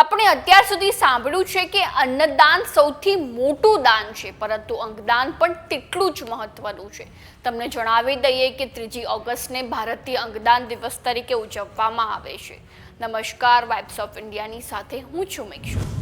આપણે અત્યાર સુધી સાંભળ્યું છે કે અન્નદાન સૌથી મોટું દાન છે, પરંતુ અંગદાન પણ તેટલું જ મહત્વનું છે. તમને જણાવી દઈએ કે ત્રીજી ઓગસ્ટને ભારતીય અંગદાન દિવસ તરીકે ઉજવવામાં આવે છે. નમસ્કાર વાઇબ્સ ઓફ ઇન્ડિયાની સાથે હું છું મેક્ષુ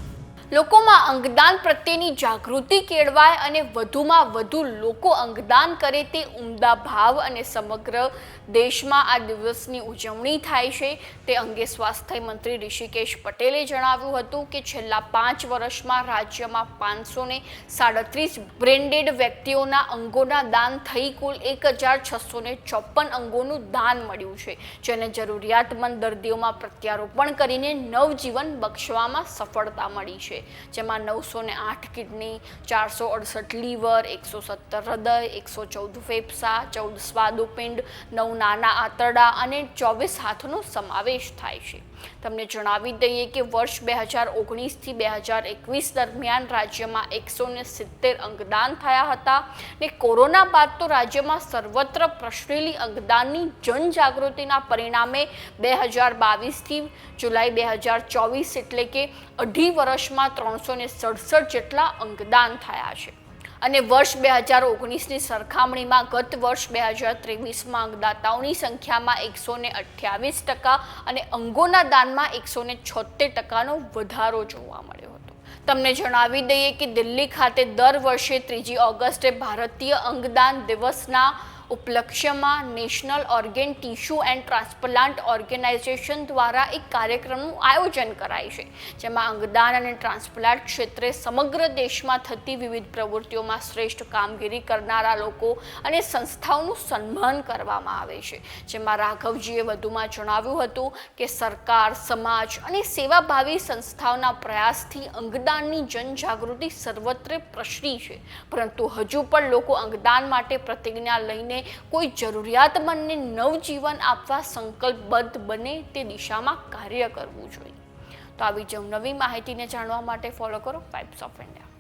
લોકોમાં અંગદાન પ્રત્યેની જાગૃતિ કેળવાય અને વધુમાં વધુ લોકો અંગદાન કરે તે ઉમદા ભાવ અને સમગ્ર દેશમાં આ દિવસની ઉજવણી થાય છે. તે અંગે સ્વાસ્થ્ય મંત્રી ઋષિકેશ પટેલે જણાવ્યું હતું કે છેલ્લા પાંચ વર્ષમાં રાજ્યમાં પાંચસો ને સાડત્રીસ બ્રેન્ડેડ વ્યક્તિઓના અંગોના દાન થઈ કુલ એક હજાર છસો ને ચોપન અંગોનું દાન મળ્યું છે. જેને જરૂરિયાતમંદ દર્દીઓમાં પ્રત્યારોપણ કરીને નવજીવન બક્ષવામાં સફળતા મળી છે. જેમાં નવસો ને આઠ કિડની, ચારસો અડસઠ લીવર, એકસો સત્તર હૃદય, એકસો ચૌદ ફેફસા, ચૌદ સ્વાદુપિંડ, નવ નાના આંતરડા અને ચોવીસ હાથનો સમાવેશ થાય છે. તમને જણાવી દઈએ કે વર્ષ બે હજાર ઓગણીસથી બે હજાર એકવીસ દરમિયાન રાજ્યમાં એકસો ને સિત્તેર અંગદાન થયા હતા ને કોરોના બાદ તો રાજ્યમાં સર્વત્ર પ્રસરેલી અંગદાનની જનજાગૃતિના પરિણામે બે હજાર બાવીસથી જુલાઈ બે હજાર ચોવીસ એટલે કે અઢી વર્ષમાં ત્રણસો ને સડસઠ જેટલા અંગદાન થયા છે. અને વર્ષ બે હજાર ઓગણીસની સરખામણીમાં ગત વર્ષ બે હજાર ત્રેવીસમાં અંગદાતાઓની સંખ્યામાં એકસો ને અઠ્યાવીસ ટકા અને અંગોના દાનમાં એકસો ને છોતેર ટકાનો વધારો જોવા મળ્યો હતો. તમને જણાવી દઈએ કે દિલ્હી ખાતે દર વર્ષે ત્રીજી ઓગસ્ટે ભારતીય અંગદાન દિવસના ઉપલક્ષ્યમાં national organ tissue and transplant organisation દ્વારા એક કાર્યક્રમનું આયોજન કરાય છે, જેમાં અંગદાન અને ટ્રાન્સપ્લાન્ટ ક્ષેત્રે સમગ્ર દેશમાં થતી વિવિધ પ્રવૃત્તિઓમાં શ્રેષ્ઠ કામગીરી કરનારા લોકો અને સંસ્થાઓનું સન્માન કરવામાં આવે છે, જેમાં રાઘવજીએ વધુમાં જણાવ્યું હતું કે સરકાર, સમાજ અને સેવાભાવી સંસ્થાઓના પ્રયાસથી અંગદાનની જનજાગૃતિ સર્વત્ર પ્રસરી છે, પરંતુ હજુ પણ લોકો અંગદાન માટે પ્રતિજ્ઞા લઈને કોઈ જરૂરિયાતમંદને નવજીવન આપવા સંકલ્પબદ્ધ બને તે દિશામાં કાર્ય કરવું જોઈએ. તો આવી જ નવી માહિતીને જાણવા માટે ફોલો કરો વાઇબ્સ ઓફ ઇન્ડિયા